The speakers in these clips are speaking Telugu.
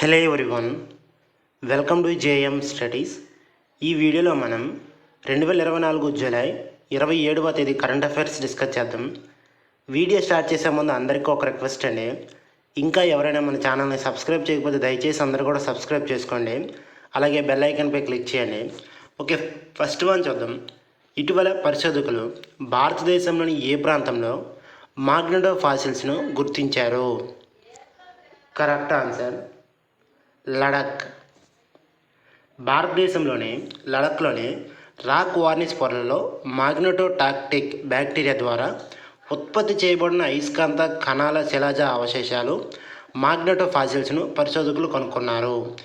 Hello everyone welcome to JM studies ఈ వీడియోలో మనం రెండు వేల ఇరవై నాలుగు జూలై ఇరవై ఏడవ తేదీ కరెంట్ అఫైర్స్ డిస్కస్ చేద్దాం. వీడియో స్టార్ట్ చేసే ముందు అందరికీ ఒక రిక్వెస్ట్ అండి. ఇంకా ఎవరైనా మన ఛానల్ని సబ్స్క్రైబ్ చేయకపోతే దయచేసి అందరూ కూడా సబ్స్క్రైబ్ చేసుకోండి. అలాగే బెల్ ఐకాన్పై క్లిక్ చేయండి. ఓకే ఫస్ట్ వన్ చూద్దాం. ఇటీవల పరిశోధకులు భారతదేశంలోని ఏ ప్రాంతంలో మాగ్నెటో ఫాసిల్స్ను గుర్తించారు? Correct answer Ladakh. భారతదేశంలోని లడఖ్లోని రాక్ వార్నిస్ పొరలలో మాగ్నెటోటాక్టిక్ బ్యాక్టీరియా ద్వారా ఉత్పత్తి చేయబడిన అయస్కాంత కణాల శిలాజ అవశేషాలు మాగ్నెటోఫాసిల్స్ను పరిశోధకులు కనుక్కున్నారు.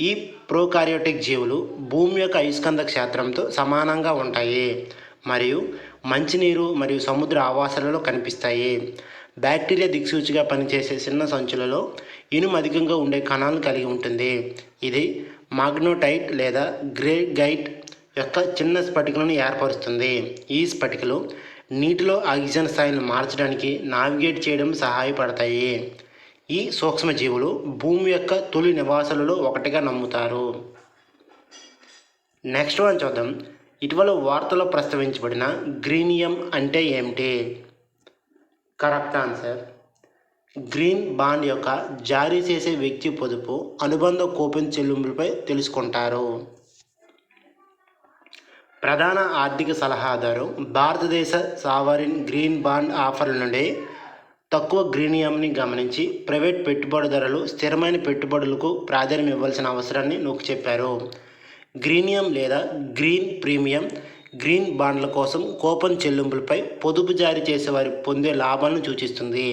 ఈ ప్రోకారియోటిక్ జీవులు భూమి యొక్క అయస్కాంత క్షేత్రంతో సమానంగా ఉంటాయి. మరియు మంచినీరు మరియు సముద్ర ఆవాసాలలో కనిపిస్తాయి. బ్యాక్టీరియా దిక్సూచిగా పనిచేసే చిన్న సంచులలో ఇనుము అధికంగా ఉండే కణాలను కలిగి ఉంటుంది. ఇది మాగ్నోటైట్ లేదా గ్రే గైట్ యొక్క చిన్న స్ఫటికలను ఏర్పరుస్తుంది. ఈ స్ఫటికలు నీటిలో ఆక్సిజన్ స్థాయిని మార్చడానికి నావిగేట్ చేయడం సహాయపడతాయి. ఈ సూక్ష్మజీవులు భూమి యొక్క తొలి నివాసాలలో ఒకటిగా నమ్ముతారు. నెక్స్ట్ వన్ చూద్దాం. ఇటీవల వార్తలో ప్రస్తావించబడిన గ్రీనియం అంటే ఏమిటి? Correct answer. గ్రీన్ బాండ్ యొక్క జారీ చేసే వ్యక్తి పొదుపు అనుబంధ కూపెన్ చెల్లింపులపై తెలుసుకుంటారు. ప్రధాన ఆర్థిక సలహాదారు భారతదేశ సావరిన్ గ్రీన్ బాండ్ ఆఫర్ల నుండి తక్కువ గ్రీనియంని గమనించి ప్రైవేట్ పెట్టుబడిదారులు స్థిరమైన పెట్టుబడులకు ప్రాధాన్యం ఇవ్వాల్సిన అవసరాన్ని నొక్కి చెప్పారు. గ్రీనియం లేదా గ్రీన్ ప్రీమియం గ్రీన్ బాండ్ల కోసం కూపన్ చెల్లింపులపై పొదుపు జారీ చేసేవారు పొందే లాభాలను సూచిస్తుంది.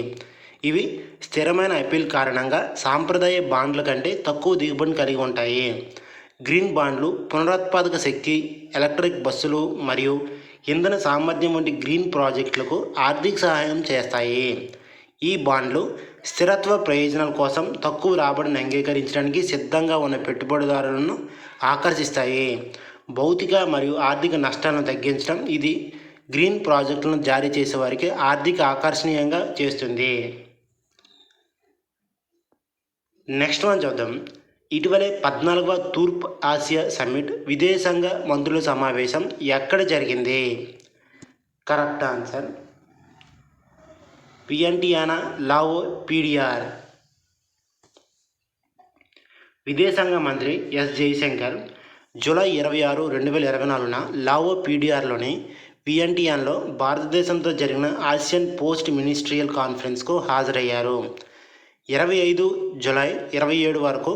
ఇవి స్థిరమైన అప్పీల్ కారణంగా సాంప్రదాయ బాండ్ల కంటే తక్కువ దిగుబడిని కలిగి ఉంటాయి. గ్రీన్ బాండ్లు పునరుత్పాదక శక్తి ఎలక్ట్రిక్ బస్సులు మరియు ఇంధన సామర్థ్యం వంటి గ్రీన్ ప్రాజెక్టులకు ఆర్థిక సహాయం చేస్తాయి. ఈ బాండ్లు స్థిరత్వ ప్రయోజనాల కోసం తక్కువ రాబడిని అంగీకరించడానికి సిద్ధంగా ఉన్న పెట్టుబడిదారులను ఆకర్షిస్తాయి. భౌతిక మరియు ఆర్థిక నష్టాలను తగ్గించడం ఇది గ్రీన్ ప్రాజెక్టులను జారీ చేసే వారికి ఆర్థిక ఆకర్షణీయంగా చేస్తుంది. నెక్స్ట్ వన్ చూద్దాం. ఇటీవలే పద్నాలుగవ తూర్పు ఆసియా సమ్మిట్ విదేశాంగ మంత్రుల సమావేశం ఎక్కడ జరిగింది? కరెక్ట్ ఆన్సర్ పిఎన్టీయానా లావో పీడిఆర్. విదేశాంగ మంత్రి ఎస్ జయశంకర్ జూలై ఇరవై ఆరు రెండు వేల ఇరవై నాలుగున లావో పీడిఆర్లోని విఎన్టీఎన్లో భారతదేశంతో జరిగిన ఆసియన్ పోస్ట్ మినిస్ట్రియల్ కాన్ఫరెన్స్కు హాజరయ్యారు. ఇరవై ఐదు జూలై ఇరవై ఏడు వరకు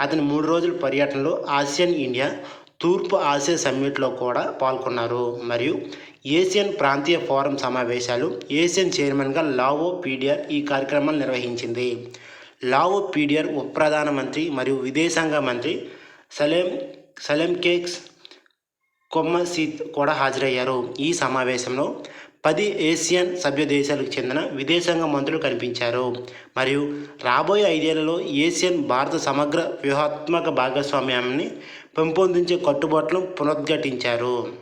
అతని మూడు రోజుల పర్యటనలో ఆసియన్ ఇండియా తూర్పు ఆసియా సమ్మిట్లో కూడా పాల్గొన్నారు. మరియు ఏసియన్ ప్రాంతీయ ఫోరం సమావేశాలు ఏసియన్ చైర్మన్గా లావో పీడిఆర్ ఈ కార్యక్రమాలు నిర్వహించింది. లావో పీడిఆర్ ఉప ప్రధానమంత్రి మరియు విదేశాంగ మంత్రి సలేం సలెం కేక్స్ కొమ్మ సీత్ కూడా హాజరయ్యారు. ఈ సమావేశంలో పది ఏసియన్ సభ్య దేశాలకు చెందిన విదేశాంగ మంత్రులు కనిపించారు. మరియు రాబోయే ఐదేళ్ళలో ఏసియన్ భారత సమగ్ర వ్యూహాత్మక భాగస్వామ్యాన్ని పెంపొందించే కట్టుబాట్లను పునరుద్ఘాటించారు.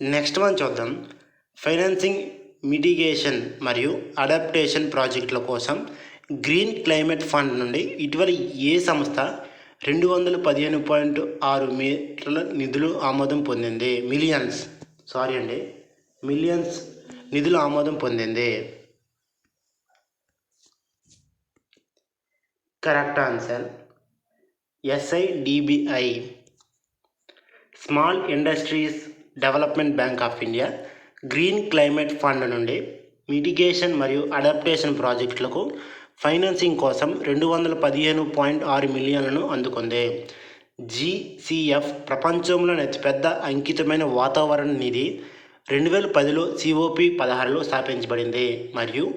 నెక్స్ట్ వన్ చూద్దాం. ఫైనాన్సింగ్ మిటిగేషన్ మరియు అడాప్టేషన్ ప్రాజెక్టుల కోసం గ్రీన్ క్లైమేట్ ఫండ్ నుండి ఇటీవల ఏ సంస్థ రెండు వందల పదిహేను పాయింట్ ఆరు మీటర్ల నిధులు ఆమోదం పొందింది. మిలియన్స్. సారీ అండి. మిలియన్స్ నిధులు ఆమోదం పొందింది. Correct answer SIDBI small industries development bank of India green climate fund నుండి మిటిగేషన్ మరియు అడాప్టేషన్ ప్రాజెక్టులకు ఫైనాన్సింగ్ కోసం రెండు వందల పదిహేను పాయింట్ ఆరు మిలియన్లను అందుకుంది. జీసీఎఫ్ ప్రపంచంలోని అతిపెద్ద అంకితమైన వాతావరణ నిధి రెండు వేల పదిలో సిఓపి పదహారులో స్థాపించబడింది మరియు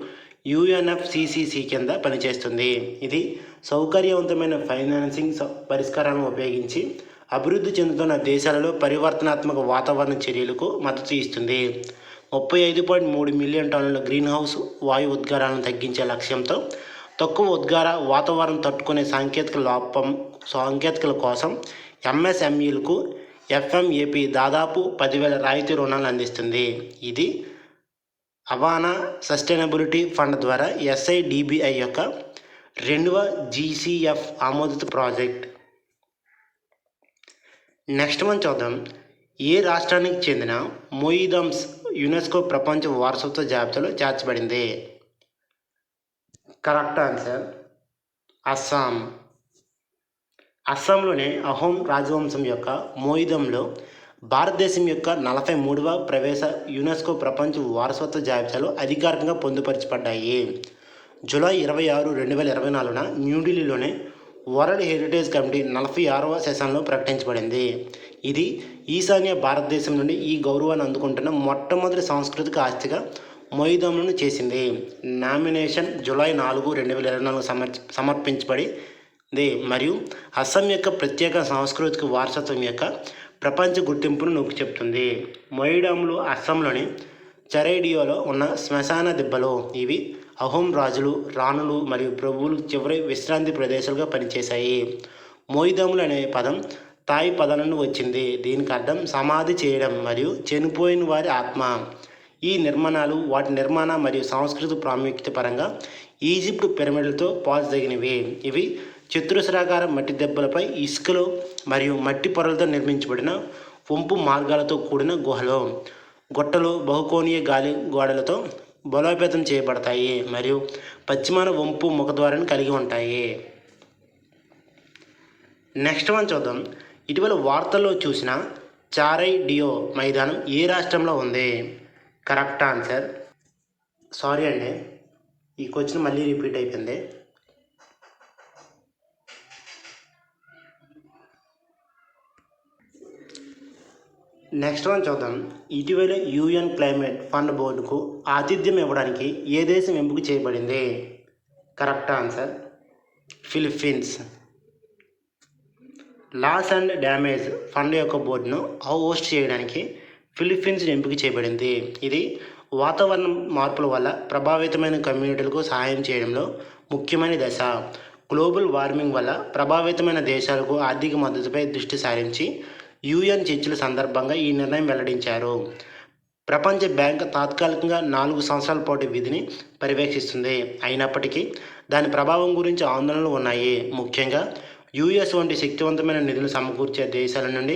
యుఎన్ఎఫ్సిసిసి కింద పనిచేస్తుంది. ఇది సౌకర్యవంతమైన ఫైనాన్సింగ్ స- పరిష్కారాలను ఉపయోగించి అభివృద్ధి చెందుతున్న దేశాలలో పరివర్తనాత్మక వాతావరణ చర్యలకు మద్దతు ఇస్తుంది. ముప్పై ఐదు పాయింట్ మూడు మిలియన్ టన్నుల గ్రీన్ హౌస్ వాయు ఉద్గారాలను తగ్గించే లక్ష్యంతో తక్కువ ఉద్గార వాతావరణం తట్టుకునే సాంకేతిక లోపం సాంకేతికల కోసం ఎంఎస్ఎంఈలకు ఎఫ్ఎంఏపి దాదాపు పదివేల రాయితీ రుణాలు అందిస్తుంది. ఇది అవానా సస్టైనబిలిటీ ఫండ్ ద్వారా ఎస్ఐడిబిఐ యొక్క రెండవ జీసీఎఫ్ ఆమోదిత ప్రాజెక్ట్. నెక్స్ట్ మనం చూద్దాం. ఏ రాష్ట్రానికి చెందిన మొయిదమ్స్ యునెస్కో ప్రపంచ వారసత్వ జాబితాలో చేర్చబడింది? Correct answer. అస్సాం. అస్సాంలోని అహోం రాజవంశం యొక్క మోయిదంలో భారతదేశం యొక్క నలభై మూడవ ప్రవేశ యునెస్కో ప్రపంచ వారసత్వ జాబితాలో అధికారికంగా పొందుపరచబడ్డాయి. జూలై ఇరవై ఆరు రెండు వేల ఇరవై నాలుగున న్యూఢిల్లీలోని వరల్డ్ హెరిటేజ్ కమిటీ నలభై ఆరవ సెషన్లో ప్రకటించబడింది. ఇది ఈశాన్య భారతదేశం నుండి ఈ గౌరవాన్ని అందుకుంటున్న మొట్టమొదటి సాంస్కృతిక ఆస్తిగా మొయిదములను చేసింది. నామినేషన్ జూలై నాలుగు రెండు వేల ఇరవై నాలుగు సమర్ సమర్పించబడింది. మరియు అస్సాం యొక్క ప్రత్యేక సాంస్కృతిక వారసత్వం యొక్క ప్రపంచ గుర్తింపును నొక్కి చెప్తుంది. మొయిడాములు అస్సాంలోని చరైడియోలో ఉన్న శ్మశాన దిబ్బలు. ఇవి అహోం రాజులు రాణులు మరియు ప్రభువులు చివరి విశ్రాంతి ప్రదేశాలుగా పనిచేశాయి. మోయిదములు అనే పదం తాయి పదం నుండి వచ్చింది. దీనికి అర్థం సమాధి చేయడం మరియు చనిపోయిన వారి ఆత్మ. ఈ నిర్మాణాలు వాటి నిర్మాణ మరియు సాంస్కృతిక ప్రాముఖ్యత పరంగా ఈజిప్ట్ పిరమిడ్లతో పోల్చదగినవి. ఇవి చతురస్రాకార మట్టి దెబ్బలపై ఇసుకలో మరియు మట్టి పొరలతో నిర్మించబడిన వంపు మార్గాలతో కూడిన గుహలు. గొట్టలు బహుకోణీయ గాలి గోడలతో బలోపేతం చేయబడతాయి మరియు పశ్చిమాన వంపు ముఖద్వారాన్ని కలిగి ఉంటాయి. నెక్స్ట్ వన్ చూద్దాం. ఇటీవల వార్తల్లో చూసిన చారై డియో మైదానం ఏ రాష్ట్రంలో ఉంది? Correct answer. సారీ అండి. ఈ క్వశ్చన్ మళ్ళీ రిపీట్ అయిపోయింది. నెక్స్ట్ వన్ చూద్దాం. ఇటీవల యూఎన్ క్లైమేట్ ఫండ్ బోర్డుకు ఆతిథ్యం ఇవ్వడానికి ఏ దేశం ఎంపిక చేయబడింది? Correct answer Philippines. Loss and damage fund యొక్క బోర్డును హోస్ట్ చేయడానికి ఫిలిప్పీన్స్ ఎంపిక చేయబడింది. ఇది వాతావరణ మార్పుల వల్ల ప్రభావితమైన కమ్యూనిటీలకు సహాయం చేయడంలో ముఖ్యమైన దశ. గ్లోబల్ వార్మింగ్ వల్ల ప్రభావితమైన దేశాలకు ఆర్థిక మద్దతుపై దృష్టి సారించి యుఎన్ చర్చల సందర్భంగా ఈ నిర్ణయం వెల్లడించారు. ప్రపంచ బ్యాంక్ తాత్కాలికంగా నాలుగు సంవత్సరాల పాటు విధిని పర్యవేక్షిస్తుంది. అయినప్పటికీ దాని ప్రభావం గురించి ఆందోళనలు ఉన్నాయి. ముఖ్యంగా యుఎస్ వంటి శక్తివంతమైన నిధులు సమకూర్చే దేశాల నుండి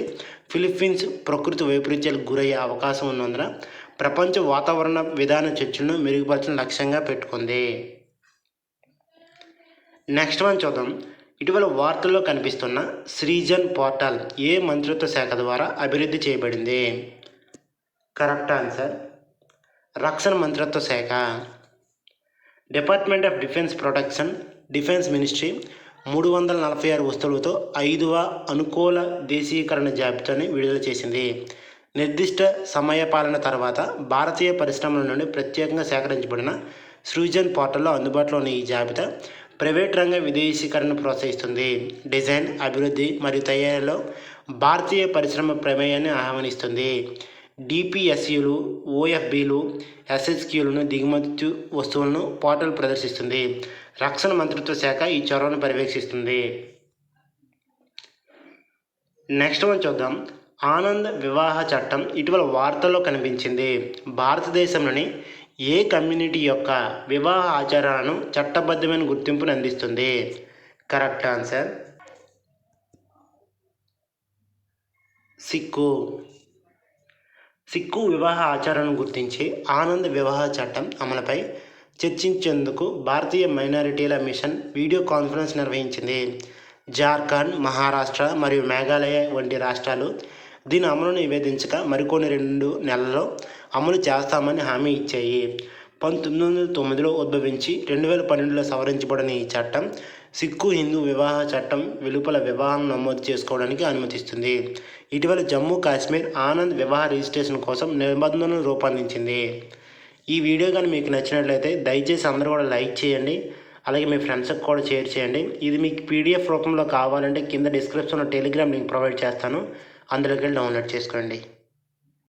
ఫిలిప్పీన్స్ ప్రకృతి వైపరీత్యాలకు గురయ్యే అవకాశం ఉన్నందున ప్రపంచ వాతావరణ విధాన చర్చలను మెరుగుపరచడం లక్ష్యంగా పెట్టుకుంది. నెక్స్ట్ వన్ చూద్దాం. ఇటీవల వార్తల్లో కనిపిస్తున్న శ్రీజన్ పోర్టల్ ఏ మంత్రిత్వ శాఖ ద్వారా అభివృద్ధి చేయబడింది? కరెక్ట్ ఆన్సర్ రక్షణ మంత్రిత్వ శాఖ. Department of defence protection defence ministry మూడు వందల నలభై ఆరు వస్తువులతో ఐదవ అనుకూల దేశీకరణ జాబితాని విడుదల చేసింది. నిర్దిష్ట సమయపాలన తర్వాత భారతీయ పరిశ్రమల నుండి ప్రత్యేకంగా సేకరించబడిన సృజన్ పోర్టల్లో అందుబాటులో ఉన్న ఈ జాబితా ప్రైవేట్ రంగ విదేశీకరణను ప్రోత్సహిస్తుంది. డిజైన్ అభివృద్ధి మరియు తయారీలో భారతీయ పరిశ్రమ ప్రమేయాన్ని ఆహ్వానిస్తుంది. డిపిఎస్యులు ఓఎఫ్బిలు ఎస్ఎస్క్యూలను దిగుమతి వస్తువులను పోర్టల్ ప్రదర్శిస్తుంది. రక్షణ మంత్రిత్వ శాఖ ఈ చొరవను పర్యవేక్షిస్తుంది. నెక్స్ట్ వన్ చూద్దాం. ఆనంద్ వివాహ చట్టం ఇటీవల వార్తల్లో కనిపించింది. భారతదేశంలోని ఏ కమ్యూనిటీ యొక్క వివాహ ఆచారాలను చట్టబద్ధమైన గుర్తింపును అందిస్తుంది? Correct answer Sikh. సిక్కు వివాహ ఆచారాలను గుర్తించి ఆనంద్ వివాహ చట్టం అమలుపై చర్చించేందుకు భారతీయ మైనారిటీల మిషన్ వీడియో కాన్ఫరెన్స్ నిర్వహించింది. జార్ఖండ్ మహారాష్ట్ర మరియు మేఘాలయ వంటి రాష్ట్రాలు దీని అమలును నివేదించక మరికొన్ని రెండు నెలల్లో అమలు చేస్తామని హామీ ఇచ్చాయి. పంతొమ్మిది వందల తొమ్మిదిలో ఉద్భవించి రెండు వేల పన్నెండులో సవరించబడిన ఈ చట్టం సిక్కు హిందూ వివాహ చట్టం వెలుపల వివాహం నమోదు చేసుకోవడానికి అనుమతిస్తుంది. ఇటీవల జమ్మూ కాశ్మీర్ ఆనంద్ వివాహ రిజిస్ట్రేషన్ కోసం నిబంధనలు రూపొందించింది. ఈ వీడియో కానీ మీకు నచ్చినట్లయితే దయచేసి అందరూ కూడా లైక్ చేయండి. అలాగే మీ ఫ్రెండ్స్కి కూడా షేర్ చేయండి. ఇది మీకు పీడిఎఫ్ రూపంలో కావాలంటే కింద డిస్క్రిప్షన్లో టెలిగ్రామ్ లింక్ ప్రొవైడ్ చేస్తాను. అందులోకి వెళ్ళి డౌన్లోడ్ చేసుకోండి.